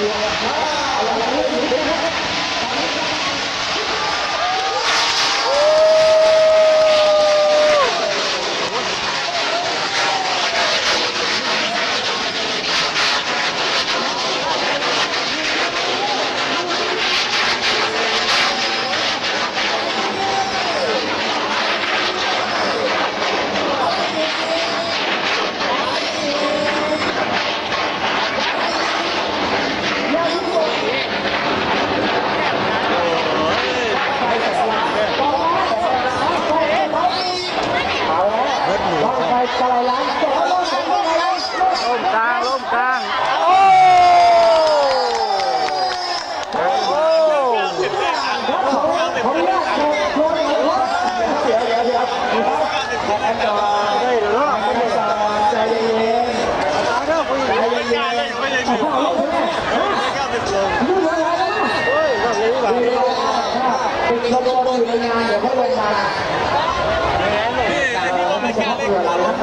you. 再来来。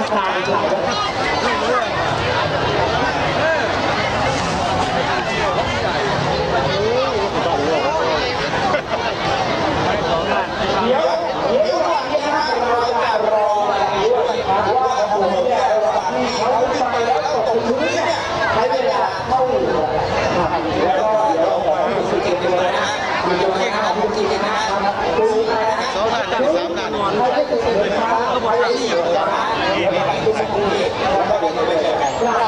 อเรารับประทานหลเดี๋ยวเดี๋ยวระหว่างนี้นะครับเราจะรออะไรด้วยนะครับว่าโอ้โหเนี่ยระหว่างที่เขาขึ้นไปแล้วตกพื้นเนี่ยใช้เวลาเท่าไหร่แล้วก็เดี๋ยวขอให้คุณกินดูนะฮะคุณดูนะครับคุณกินนะครับดูนะฮะสองด้านสามด้านใครได้เกิดมาก็บอกว่าน